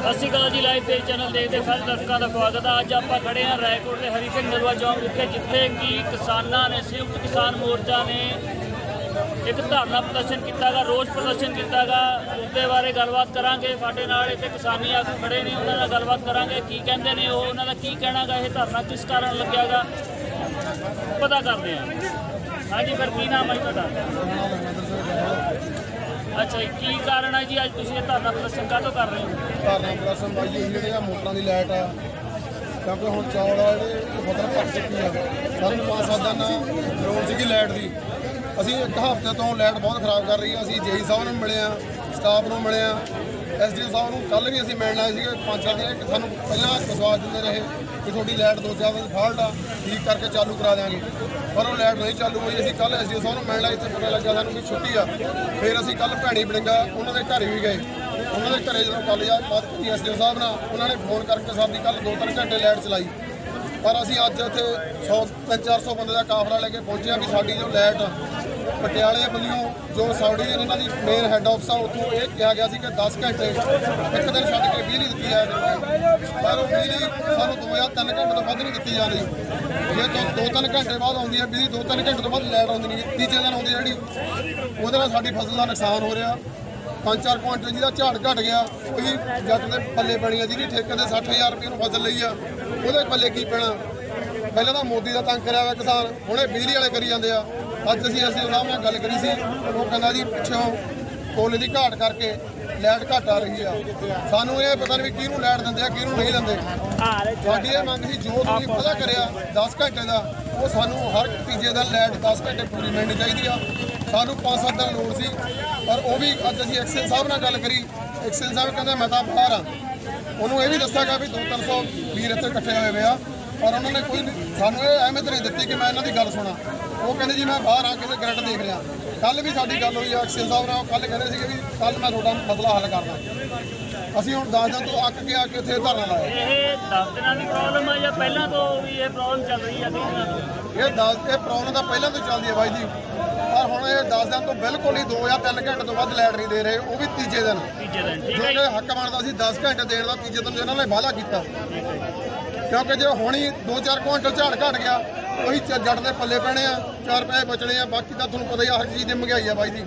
ਸਤਿ ਸ਼੍ਰੀ ਅਕਾਲ ਜੀ live page channel ਦੇਖਦੇ ਸਾਰੇ ਦਰਸ਼ਕਾਂ ਦਾ ਸਵਾਗਤ ਹੈ। ਅੱਜ ਆਪਾਂ ਖੜੇ ਹਾਂ ਰਾਏਕੋਟ ਦੇ ਹਰੀ ਸਿੰਘ ਨਰਵਾ ਚੌਂਕ ਵਿਖੇ, ਜਿੱਥੇ ਕਿ ਕਿਸਾਨਾਂ ਨੇ, ਸੰਯੁਕਤ ਕਿਸਾਨ ਮੋਰਚਾ ਨੇ ਇੱਕ ਧਰਨਾ ਪ੍ਰਦਰਸ਼ਨ ਕੀਤਾਗਾ, ਰੋਸ ਪ੍ਰਦਰਸ਼ਨ ਕੀਤਾਗਾ। ਉਸਦੇ ਬਾਰੇ ਗੱਲਬਾਤ ਕਰਾਂਗੇ। ਸਾਡੇ ਨਾਲ ਇੱਥੇ ਕਿਸਾਨੀ ਆਗੂ ਖੜੇ ਨੇ, ਉਹਨਾਂ ਨਾਲ ਗੱਲਬਾਤ ਕਰਾਂਗੇ। ਕੀ ਕਹਿੰਦੇ ਨੇ ਉਹ, ਉਹਨਾਂ ਦਾ ਕੀ ਕਹਿਣਾਗਾ? ਇਹ ਧਰਨਾ ਕਿਸ ਕਾਰਨ ਲੱਗਿਆਗਾ? ਪਤਾ ਕਰਦੇ ਹਾਂ। ਹਾਂਜੀ, ਫਿਰ ਕੀ ਨਾਮ ਹੈ ਤੁਹਾਡਾ? ਅੱਛਾ ਜੀ, ਕੀ ਕਾਰਨ ਹੈ ਜੀ? ਅੱਜ ਤੁਸੀਂ ਇਹ ਧਰਨਾ ਪ੍ਰਦਰਸ਼ਨ ਕਾਹਤੋਂ ਕਰ ਰਹੇ ਹੋ? ਧਰਨਾ ਪ੍ਰਦਰਸ਼ਨ ਬਾਈ ਜੀ ਜਿਹੜੇ ਆ ਮੋਟਰਾਂ ਦੀ ਲਾਈਟ ਆ। ਕਿਉਂਕਿ ਹੁਣ ਚੌਲ ਆ ਜਿਹੜੇ ਫਸਲ ਘੱਟ ਚੁੱਕੀ ਆ। ਸਾਨੂੰ ਪੰਜ ਸੱਤ ਦਿਨ ਲੋੜ ਸੀਗੀ ਲਾਈਟ ਦੀ। ਅਸੀਂ ਇੱਕ ਹਫ਼ਤੇ ਤੋਂ ਲਾਈਟ ਬਹੁਤ ਖਰਾਬ ਕਰ ਰਹੀ ਆ। ਅਸੀਂ ਜੇਈ ਸਾਹਿਬ ਨੂੰ ਮਿਲੇ ਆ ਸਟਾਫ ਨੂੰ ਮਿਲੇ ਆ। ਐਸਡੀਓ ਸਾਹਿਬ ਨੂੰ ਕੱਲ ਵੀ ਅਸੀਂ ਮਿਲਣਾ ਸੀਗਾ। ਪੰਜ ਚਾਰ ਦਿਨ ਕਿ ਸਾਨੂੰ ਪਹਿਲਾਂ ਵਿਸ਼ਵਾਸ ਦਿੰਦੇ ਰਹੇ। ਕਿ ਤੁਹਾਡੀ ਲਾਈਟ ਦੋ ਚਾਰ ਦਿਨ ਫਾਲਟ ਆ, ਠੀਕ ਕਰਕੇ ਚਾਲੂ ਕਰਾ ਦਿਆਂਗੇ। ਪਰ ਉਹ ਲਾਈਟ ਨਹੀਂ ਚਾਲੂ ਹੋਈ, ਅਸੀਂ ਕੱਲ ਐਸਡੀਓ ਸਾਹਿਬ ਨੂੰ ਮਿਲਣ ਲੱਗੇ ਤੇ ਪਤਾ ਲੱਗਾ ਸਾਨੂੰ ਕਿ ਛੁੱਟੀ ਆ। ਫਿਰ ਅਸੀਂ ਕੱਲ ਭੈਣੀ ਬੜਿੰਗਾ ਉਹਨਾਂ ਦੇ ਘਰ ਵੀ ਗਏ। ਉਹਨਾਂ ਦੇ ਘਰੇ ਜਦੋਂ ਕੱਲ ਜਾ ਬਾਤ ਕੀਤੀ ਐਸਡੀਓ ਸਾਹਿਬ ਨਾਲ ਉਹਨਾਂ ਨੇ ਫੋਨ ਕਰਕੇ ਸਾਡੀ ਕੱਲ 2-3 ਘੰਟੇ ਲਾਈਟ ਚਲਾਈ। ਪਰ ਅਸੀਂ ਅੱਜ ਉੱਥੇ 100 3-400 ਬੰਦੇ ਦਾ ਕਾਫਲਾ ਲੈ ਕੇ ਪਹੁੰਚਿਆ ਕਿ ਸਾਡੀ ਜੋ ਲਾਈਟ ਪਟਿਆਲੇ ਵੱਲੋਂ ਜੋ ਸਾਡੀ ਇਹਨਾਂ ਦੀ ਮੇਨ ਹੈੱਡ ਆਫਿਸ ਆ, ਉੱਥੋਂ ਇਹ ਕਿਹਾ ਗਿਆ ਸੀ ਕਿ 10 ਘੰਟੇ, ਇੱਕ ਦਿਨ ਛੱਡ ਕੇ ਬਿਜਲੀ ਦਿੱਤੀ ਹੈ ਪਰ ਉਹ ਬਿਜਲੀ ਸਾਨੂੰ 2 ਜਾਂ 3 ਘੰਟੇ ਤੋਂ ਵੱਧ ਨਹੀਂ ਦਿੱਤੀ ਜਾ ਰਹੀ। ਜੇ ਤੋਂ 2-3 ਘੰਟੇ ਬਾਅਦ ਆਉਂਦੀ ਹੈ, ਬਿਜਲੀ 2-3 ਘੰਟੇ ਤੋਂ ਬਾਅਦ ਲਾਈਟ ਆਉਂਦੀ ਨਹੀਂ, ਤੀਜੇ ਦਿਨ ਆਉਂਦੀ ਹੈ ਜਿਹੜੀ, ਉਹਦੇ ਨਾਲ ਸਾਡੀ ਫਸਲ ਦਾ ਨੁਕਸਾਨ ਹੋ ਰਿਹਾ। ਪੰਜ ਚਾਰ ਕੁਆਂਟਲ ਜਿਹਦਾ ਝਾੜ ਘਟ ਗਿਆ ਕੋਈ ਜੱਟ ਦੇ ਪੱਲੇ ਪੈਣੀ ਆ ਜਿਹਦੀ ਠੇਕੇ ਤੇ 60000 ਰੁਪਏ ਨੂੰ ਫਸਲ ਲਈ ਆ, ਉਹਦੇ ਪੱਲੇ ਕੀ ਪੈਣਾ? ਪਹਿਲਾਂ ਤਾਂ ਮੋਦੀ ਦਾ ਤੰਗ ਕਰਿਆ ਹੋਇਆ ਕਿਸਾਨ, ਹੁਣੇ ਬਿਜਲੀ ਵਾਲੇ ਕਰੀ ਜਾਂਦੇ ਆ। ਅੱਜ ਅਸੀਂ ਅਸੀਂ ਸਾਹਿਬ ਨਾਲ ਗੱਲ ਕਰੀ ਸੀ ਉਹ ਕਹਿੰਦਾ ਜੀ ਪਿੱਛੋਂ ਕੋਲੇ ਦੀ ਘਾਟ ਕਰਕੇ ਲਾਈਟ ਘਟ ਆ ਰਹੀ ਆ। ਸਾਨੂੰ ਇਹ ਪਤਾ ਨਹੀਂ ਕਿਹਨੂੰ ਲਾਈਟ ਦਿੰਦੇ ਆ ਕਿਹਨੂੰ ਨਹੀਂ ਦਿੰਦੇ। ਸਾਡੀ ਇਹ ਮੰਗ ਸੀ ਜੋ ਤੁਸੀਂ ਪਤਾ ਕਰਿਆ 10 ਘੰਟੇ ਦਾ ਉਹ ਸਾਨੂੰ ਹਰ ਤੀਜੇ ਦਿਨ ਲਾਈਟ 10 ਘੰਟੇ ਪੂਰੀ ਮਿਲਣੀ ਚਾਹੀਦੀ ਆ। ਸਾਨੂੰ 5-7 ਦਿਨ ਲੋੜ ਸੀ ਪਰ ਉਹ ਵੀ ਅੱਜ ਅਸੀਂ ਐਕਸਲ ਸਾਹਿਬ ਨਾਲ ਗੱਲ ਕਰੀ। ਐਕਸਲ ਸਾਹਿਬ ਕਹਿੰਦੇ ਮੈਂ ਤਾਂ ਬਾਹਰ ਆ। ਉਹਨੂੰ ਇਹ ਵੀ ਦੱਸਿਆਗਾ ਵੀ 2-300 ਵੀਰ ਇੱਥੇ ਇਕੱਠੇ ਹੋਏ ਹੋਏ ਆ। ਪਰ ਉਹਨਾਂ ਨੇ ਕੋਈ ਸਾਨੂੰ ਇਹ ਅਹਿਮੀਅਤ ਨਹੀਂ ਦਿੱਤੀ ਕਿ ਮੈਂ ਇਹਨਾਂ ਦੀ ਗੱਲ ਸੁਣਾ। ਉਹ ਕਹਿੰਦੇ ਜੀ ਮੈਂ ਬਾਹਰ ਆ ਕਿਸੇ ਗ੍ਰਿਡ ਦੇਖ ਰਿਹਾ। ਕੱਲ ਵੀ ਸਾਡੀ ਗੱਲ ਹੋਈ ਆ ਐਕਸਲ ਸਾਹਿਬ ਨਾਲ। ਕੱਲ ਕਹਿੰਦੇ ਸੀਗੇ ਵੀ ਕੱਲ ਮੈਂ ਤੁਹਾਡਾ ਮਸਲਾ ਹੱਲ ਕਰਦਾ। ਅਸੀਂ ਹੁਣ 10 ਦਿਨ ਤੋਂ ਅੱਕ ਕੇ ਆ ਕੇ ਇੱਥੇ ਧਰਨਾ ਲਾਇਆ। ਇਹ 10 ਦਿਨਾਂ ਦੀ ਪ੍ਰੋਬਲਮ ਹੈ ਜਾਂ ਪਹਿਲਾਂ ਤੋਂ ਵੀ ਇਹ ਪ੍ਰੋਬਲਮ ਚੱਲ ਰਹੀ ਤੋਂ ਇਹ 10 ਇਹ ਪ੍ਰੋਬਲਮ ਤਾਂ ਪਹਿਲਾਂ ਤੋਂ ਚੱਲਦੀ ਹੈ ਬਾਈ ਜੀ। ਪਰ ਹੁਣ ਇਹ 10 ਦਿਨ ਤੋਂ ਬਿਲਕੁਲ ਹੀ 2 ਜਾਂ 3 ਘੰਟੇ ਤੋਂ ਵੱਧ ਲਾਈਟ ਨਹੀਂ ਦੇ ਰਹੇ। ਉਹ ਵੀ ਤੀਜੇ ਦਿਨ। ਤੀਜੇ ਦਿਨ ਠੀਕ ਹੈ ਕਿ ਹੱਕ ਬਣਦਾ ਸੀ 10 ਘੰਟੇ ਦੇਣ ਦਾ ਤੀਜੇ ਦਿਨ ਇਹਨਾਂ ਨੇ ਵਾਅਦਾ ਕੀਤਾ। ਕਿਉਂਕਿ ਜੇ ਹੁਣੀ 2-4 ਕੁਇੰਟਲ ਝਾੜ ਘਟ ਗਿਆ ਉਹੀ ਜੱਟ ਦੇ ਪੱਲੇ ਪੈਣੇ ਆ 4 ਪੈਸੇ ਬਚਣੇ ਆ ਬਾਕੀ ਤਾਂ ਤੁਹਾਨੂੰ ਪਤਾ ਹੀ ਆ ਹਰ ਚੀਜ਼ ਦੀ ਮਹਿੰਗਾਈ ਆ ਬਾਈ ਜੀ।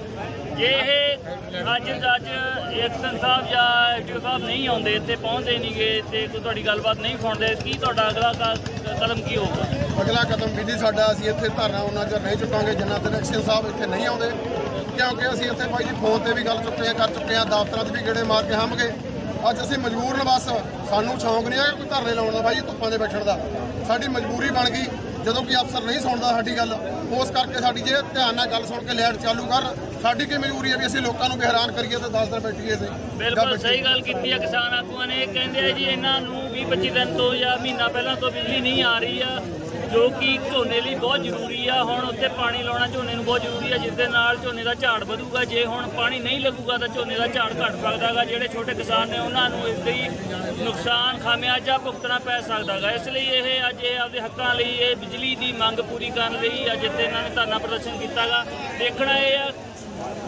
ਜੇ ਇਹ ਅੱਜ ਅੱਜ ਐਕਸ਼ਨ ਸਾਹਿਬ ਜਾਂ ਐਡੀਓ ਸਾਹਿਬ ਨਹੀਂ ਆਉਂਦੇ ਇੱਥੇ ਪਹੁੰਚਦੇ ਨਹੀਂਗੇ ਤੇ ਕੋਈ ਤੁਹਾਡੀ ਗੱਲਬਾਤ ਨਹੀਂ ਸੁਣਦੇ ਕੀ ਤੁਹਾਡਾ ਅਗਲਾ ਕਦਮ ਕੀ ਹੋਊਗਾ? ਅਗਲਾ ਕਦਮ ਵੀ ਜੀ ਸਾਡਾ ਅਸੀਂ ਇੱਥੇ ਧਰਨਾ ਉਹਨਾਂ ਚਿਰ ਨਹੀਂ ਚੁੱਕਾਂਗੇ ਜਿੰਨਾ ਚਿਰ ਐਕਸ਼ਨ ਸਾਹਿਬ ਇੱਥੇ ਨਹੀਂ ਆਉਂਦੇ ਕਿਉਂਕਿ ਅਸੀਂ ਇੱਥੇ ਬਾਈ ਜੀ ਫੋਨ ਤੇ ਵੀ ਗੱਲ ਚੁੱਕੇ ਆ ਕਰ ਚੁੱਕੇ ਆ ਦਫ਼ਤਰਾਂ 'ਚ ਵੀ ਗੇੜੇ ਮਾਰ ਕੇ ਹੰਮ ਗਏ। ਅੱਜ ਅਸੀਂ ਮਜਬੂਰ ਨੇ ਬਸ। ਸਾਨੂੰ ਸ਼ੌਂਕ ਨਹੀਂ ਹੈ ਕੋਈ ਧਰਨੇ ਲਾਉਣ ਦਾ ਬਾਈ ਜੀ ਧੁੱਪਾਂ ਦੇ ਬੈਠਣ ਦਾ। ਸਾਡੀ ਮਜਬੂਰੀ ਬਣ ਗਈ। ਜਦੋਂ ਕਿ ਅਫਸਰ ਨਹੀਂ ਸੁਣਦਾ ਸਾਡੀ ਗੱਲ ਉਸ ਕਰਕੇ ਸਾਡੀ ਜੇ ਧਿਆਨ ਨਾਲ ਗੱਲ ਸੁਣ ਕੇ ਲਾਈਟ ਚਾਲੂ ਕਰ। ਸਾਡੀ ਕੀ ਮਜਬੂਰੀ ਹੈ ਵੀ ਅਸੀਂ ਲੋਕਾਂ ਨੂੰ ਹੈਰਾਨ ਕਰੀਏ ਤੇ 10 ਦਿਨ ਬੈਠੀਏ ਜਾਂ ਬਿਲਕੁਲ। ਸਹੀ ਗੱਲ ਕੀਤੀ ਹੈ ਕਿਸਾਨ ਆਗੂਆਂ ਨੇ। ਕਹਿੰਦੇ ਆ ਜੀ ਇਹਨਾਂ ਨੂੰ 20 25 ਦਿਨ ਤੋਂ ਜਾਂ ਮਹੀਨਾ ਪਹਿਲਾਂ ਤੋਂ ਬਿਜਲੀ ਨਹੀਂ ਆ ਰਹੀ ਆ। ਜੋ ਕਿ ਝੋਨੇ ਲਈ ਬਹੁਤ ਜ਼ਰੂਰੀ ਆ। ਹੁਣ ਉੱਤੇ ਪਾਣੀ ਲਾਉਣਾ ਝੋਨੇ ਨੂੰ ਬਹੁਤ ਜ਼ਰੂਰੀ ਆ ਜਿਸ ਦੇ ਨਾਲ ਝੋਨੇ ਦਾ ਝਾੜ ਵਧੂਗਾ। ਜੇ ਹੁਣ ਪਾਣੀ ਨਹੀਂ ਲੱਗੂਗਾ ਤਾਂ ਝੋਨੇ ਦਾ ਝਾੜ ਘਟ ਸਕਦਾਗਾ। ਜਿਹੜੇ ਛੋਟੇ ਕਿਸਾਨ ਨੇ ਉਹਨਾਂ ਨੂੰ ਇਸ ਲਈ ਨੁਕਸਾਨ ਖਾਮਿਆਜਾ ਭੁਗਤਣਾ ਪੈ ਸਕਦਾਗਾ। ਇਸ ਲਈ ਇਹ ਅੱਜ ਇਹ ਆਪਦੇ ਹੱਕਾਂ ਲਈ, ਇਹ ਬਿਜਲੀ ਦੀ ਮੰਗ ਪੂਰੀ ਕਰਨ ਲਈ ਅੱਜ ਇੱਥੇ ਇਹਨਾਂ ਨੇ ਧਰਨਾ ਪ੍ਰਦਰਸ਼ਨ ਕੀਤਾਗਾ। ਦੇਖਣਾ ਇਹ ਆ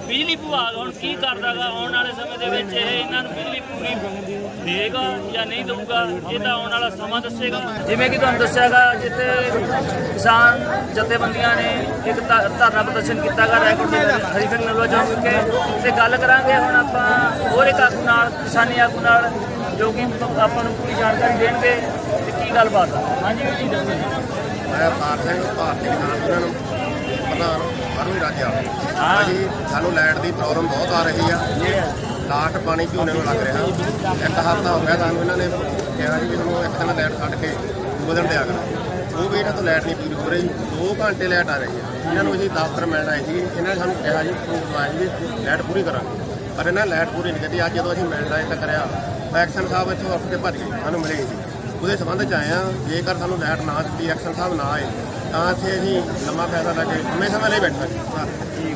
ਬਿਜਲੀ ਵਿਭਾਗ ਹੁਣ ਕੀ ਕਰਦਾਗਾ? ਆਉਣ ਵਾਲੇ ਸਮੇਂ ਦੇ ਵਿੱਚ ਇਹ ਇਹਨਾਂ ਨੂੰ ਬਿਜਲੀ ਪੂਰੀ ਦੇਗਾ ਜਾਂ ਨਹੀਂ ਦਊਗਾ, ਇਹ ਤਾਂ ਆਉਣ ਵਾਲਾ ਸਮਾਂ ਦੱਸੇਗਾ। ਜਿਵੇਂ ਕਿ ਤੁਹਾਨੂੰ ਦੱਸਿਆਗਾ, ਜਿੱਥੇ ਕਿਸਾਨ ਜਥੇਬੰਦੀਆਂ ਨੇ ਇੱਕ ਧਰਨਾ ਪ੍ਰਦਰਸ਼ਨ ਕੀਤਾਗਾ ਰਾਏਕੋਟ ਦੇ ਹਰੀ ਸਿੰਘ ਨਲਵਾ ਚੌਂਕ ਵਿਖੇ। ਤੇ ਗੱਲ ਕਰਾਂਗੇ ਹੁਣ ਆਪਾਂ ਹੋਰ ਇੱਕ ਆਗੂ ਨਾਲ, ਕਿਸਾਨੀ ਆਗੂ ਨਾਲ, ਜੋ ਕਿ ਆਪਾਂ ਨੂੰ ਪੂਰੀ ਜਾਣਕਾਰੀ ਦੇਣਗੇ, ਤੇ ਕੀ ਗੱਲਬਾਤ ਆ? ਹਾਂਜੀ, ਮੈਂ ਅਵਤਾਰ ਸਿੰਘ, ਭਾਰਤੀ ਕਿਸਾਨ ਯੂਨੀਅਨ ਪ੍ਰਧਾਨ ਅਰਵਿੰਦ ਰਾਜਾ ਭਾਜੀ, ਸਾਨੂੰ ਲਾਈਟ ਦੀ ਪ੍ਰੋਬਲਮ ਬਹੁਤ ਆ ਰਹੀ ਆ। ਲਾਟ ਪਾਣੀ ਝੋਨੇ ਨੂੰ ਲੱਗ ਰਿਹਾ। ਇੱਕ ਹਫ਼ਤਾ ਹੋ ਗਿਆ ਸਾਨੂੰ ਇਹਨਾਂ ਨੇ ਕਿਹਾ ਜੀ ਵੀ ਤੁਹਾਨੂੰ ਇੱਕ ਦਿਨ ਲਾਈਟ ਕੱਢ ਕੇ ਦੂਜੇ ਦਿਨ ਦਿਆ ਕਰੋ। ਉਹ ਵੀ ਇਹਨਾਂ ਤੋਂ ਲਾਈਟ ਨਹੀਂ ਪੂਰੀ ਹੋ ਰਹੀ। 2 ਘੰਟੇ ਲਾਈਟ ਆ ਰਹੀ ਆ। ਇਹਨਾਂ ਨੂੰ ਅਸੀਂ ਦਫ਼ਤਰ ਮਿਲਣ ਆਏ ਸੀ। ਇਹਨਾਂ ਨੇ ਸਾਨੂੰ ਕਿਹਾ ਜੀ ਪ੍ਰੂਫ ਜੀ ਲਾਈਟ ਪੂਰੀ ਕਰਾਂਗੇ। ਪਰ ਇਹਨਾਂ ਲਾਈਟ ਪੂਰੀ ਨਹੀਂ ਕੀਤੀ। ਅੱਜ ਜਦੋਂ ਅਸੀਂ ਮਿਲਣ ਆਏ ਤਾਂ ਕਰਿਆ ਤਾਂ ਐਕਸ਼ਨ ਸਾਹਿਬ ਇੱਥੋਂ ਉੱਠ ਕੇ ਭੱਜ ਗਏ। ਸਾਨੂੰ ਮਿਲੇ ਜੀ ਉਹਦੇ ਸੰਬੰਧ ਚ ਆਏ ਆ ਜੇਕਰ ਸਾਨੂੰ ਲਾਈਟ ਨਾ ਦਿੱਤੀ, ਐਕਸ਼ਨ ਸਾਹਿਬ ਨਾ ਆਏ। ਤਾਂ ਇੱਥੇ ਅਸੀਂ ਲੰਮਾ ਫਾਇਦਾ ਲੈ ਕੇ ਲੰਮੇ ਸਮੇਂ ਲਈ ਬੈਠਾ ਜੀ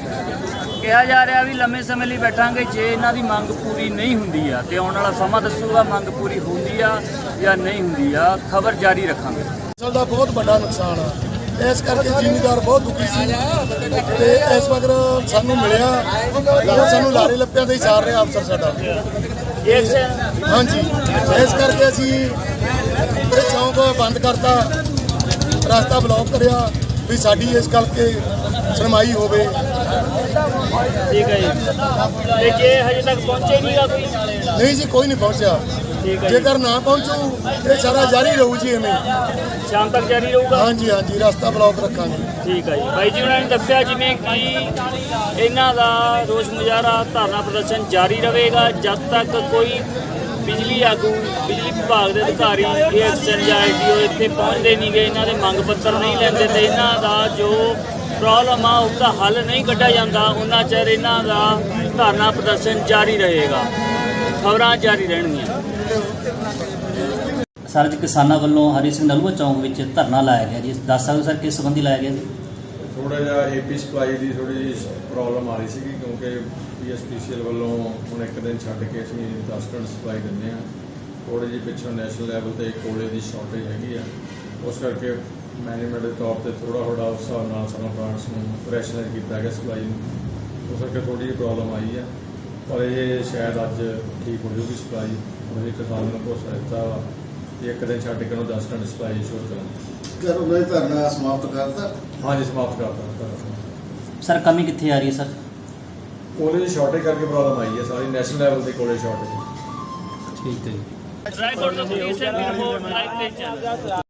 ਕਿਹਾ ਜਾ ਰਿਹਾ ਵੀ ਲੰਮੇ ਸਮੇਂ ਲਈ ਬੈਠਾਂਗੇ ਜੇ ਇਹਨਾਂ ਦੀ ਮੰਗ ਪੂਰੀ ਨਹੀਂ ਹੁੰਦੀ ਆ ਤੇ ਆਉਣ ਵਾਲਾ ਸਮਾਂ ਦੱਸੂਗਾ ਮੰਗ ਪੂਰੀ ਹੁੰਦੀ ਆ ਜਾਂ ਨਹੀਂ ਹੁੰਦੀ ਆ ਖਬਰ ਜਾਰੀ ਰੱਖਾਂਗੇ। ਫਸਲ ਦਾ ਬਹੁਤ ਵੱਡਾ ਨੁਕਸਾਨ ਆ। ਇਸ ਕਰਕੇ ਜ਼ਿਮੀਦਾਰ ਬਹੁਤ ਦੁਖੀ ਸੀ। ਤੇ ਇਸ ਵਕਰ ਸਾਨੂੰ ਮਿਲਿਆ ਸਾਨੂੰ ਲਾਰੇ ਲੱਪਿਆਂ ਦੇ ਹੀ ਸਾਰ ਰਿਹਾ ਅਫਸਰ ਸਾਡਾ। ਇਸ ਹਾਂਜੀ। ਇਸ ਕਰਕੇ ਅਸੀਂ ਚੌਂਕ ਬੰਦ ਕਰਤਾ। ਰਸਤਾ ਬਲੌਕ ਕਰਿਆ ਵੀ ਸਾਡੀ ਇਸ ਗੱਲ ਤੇ ਸੁਣਵਾਈ ਹੋਵੇ। ਠੀਕ ਹੈ ਜੀ। ਤੇ ਜੇ ਹਜੇ ਤੱਕ ਪਹੁੰਚੇ ਨਹੀਂਗਾ ਕੋਈ? ਨਹੀਂ ਜੀ ਕੋਈ ਨਹੀਂ ਪਹੁੰਚਿਆ। ਠੀਕ ਹੈ ਜੀ। ਜੇਕਰ ਨਾ ਪਹੁੰਚੂ ਇਹ ਸਾਰਾ ਜਾਰੀ ਰਹੂ ਜੀ ਐਵੇਂ। ਸ਼ਾਮ ਤੱਕ ਜਾਰੀ ਰਹੂਗਾ? ਹਾਂਜੀ ਹਾਂਜੀ ਰਸਤਾ ਬਲੌਕ ਰੱਖਾਂਗੇ। ਠੀਕ ਹੈ ਜੀ। ਬਾਈ ਜੀ ਉਹਨਾਂ ਨੇ ਦੱਸਿਆ ਜਿਵੇਂ ਕਿ ਇਹਨਾਂ ਦਾ ਰੋਸ ਮੁਜ਼ਾਹਰਾ ਧਰਨਾ ਪ੍ਰਦਰਸ਼ਨ ਜਾਰੀ ਰਹੇਗਾ ਜਦ ਤੱਕ ਕੋਈ ਬਿਜਲੀ ਆਗੂ ਬਿਜਲੀ ਵਿਭਾਗ ਦੇ ਅਧਿਕਾਰੀ ਇਹ ਐਕਸ਼ਨ ਜਾਂ ਆਈਟੀਓ ਇੱਥੇ ਪਹੁੰਚਦੇ ਨਹੀਂ ਗਏ ਇਹਨਾਂ ਦੇ ਮੰਗ ਪੱਤਰ ਨਹੀਂ ਲੈਂਦੇ ਤੇ ਇਹਨਾਂ ਦਾ ਜੋ ਪ੍ਰੋਬਲਮ ਆ ਉਹਦਾ ਹੱਲ ਨਹੀਂ ਕੱਢਿਆ ਜਾਂਦਾ ਉਹਨਾਂ ਚਿਰ ਇਹਨਾਂ ਦਾ ਧਰਨਾ ਪ੍ਰਦਰਸ਼ਨ ਜਾਰੀ ਰਹੇਗਾ। ਖਬਰਾਂ ਜਾਰੀ ਰਹਿਣਗੀਆਂ। ਸਰ ਅੱਜ ਕਿਸਾਨਾਂ ਵੱਲੋਂ ਹਰੀ ਸਿੰਘ ਨਲੂਆ ਚੌਂਕ ਵਿੱਚ ਧਰਨਾ ਲਾਇਆ ਗਿਆ ਜੀ। ਦੱਸ ਸਕਦੇ ਹੋ ਸਰ ਕਿਸ ਸੰਬੰਧੀ ਲਾਇਆ ਗਿਆ ਜੀ? ਥੋੜਾ ਜਿਹਾ ਏਪੀ ਸਪਲਾਈ ਦੀ ਥੋੜੀ ਜਿਹੀ ਪ੍ਰੋਬਲਮ ਆ ਰਹੀ ਸੀਗੀ ਕਿਉਂਕਿ ਪੀਐਸਪੀਸੀਐਲ ਵੱਲੋਂ ਹੁਣ ਇੱਕ ਦਿਨ ਛੱਡ ਕੇ ਅਸੀਂ 10 ਟਨ ਸਪਲਾਈ ਦਿੰਦੇ ਆ ਥੋੜੀ ਜਿਹੀ ਪਿੱਛੋਂ ਨੈਸ਼ਨਲ ਲੈਵਲ ਤੇ ਕੋਲੇ ਦੀ ਸ਼ਾਰਟੇਜ ਹੈਗੀ ਆ। ਉਸ ਕਰਕੇ ਮੈਨੇਜਮੈਂਟ ਦੇ ਤੌਰ ਤੇ ਥੋੜਾ ਥੋੜਾ ਉਸ ਹਿਸਾਬ ਨਾਲ ਸਾਨੂੰ ਪਲਾਂਟਸ ਨੂੰ ਪ੍ਰੈਸ਼ਰ ਕੀਤਾ ਗਿਆ ਸਪਲਾਈ ਨੂੰ। ਉਸ ਕਰਕੇ ਥੋੜੀ ਜਿਹੀ ਪ੍ਰੋਬਲਮ ਆਈ ਆ। ਪਰ ਇਹ ਸ਼ਾਇਦ ਅੱਜ ਠੀਕ ਹੋ ਜੂਗੀ ਸਪਲਾਈ। ਉਹਦੇ ਕਿਸਾਨ ਨੂੰ ਭਰੋਸਾ ਦਿੱਤਾ ਵਾ ਕਿ ਇੱਕ ਦਿਨ ਛੱਡ ਕੇ ਉਹਨੂੰ 10 ਟਨ ਸਪਲਾਈ ਸ਼ੁਰੂ ਕਰਾਂਗੇ। ਕਰ ਉਹਨਾਂ ਨੇ ਧਰਨਾ ਸਮਾਪਤ ਕਰਤਾ। ਹਾਂਜੀ ਸਮਾਪਤ ਕਰਤਾ। ਸਰ ਕਮੀ ਕਿੱਥੇ ਆ ਰਹੀ ਹੈ ਸਰ? ਕੋਲੇ ਦੀ ਸ਼ਾਰਟੇਜ ਕਰਕੇ ਪ੍ਰੋਬਲਮ ਆਈ ਹੈ ਸਾਰੀ ਨੈਸ਼ਨਲ ਲੈਵਲ ਤੇ ਕੋਲੇ ਸ਼ਾਰਟੇਜ ਠੀਕ ਹੈ ਜੀ। ਤੋਂ ਪੁਲਿਸ ਰਿਪੋਰਟ ਲਾਈਵ ਤੇ ਚੱਲ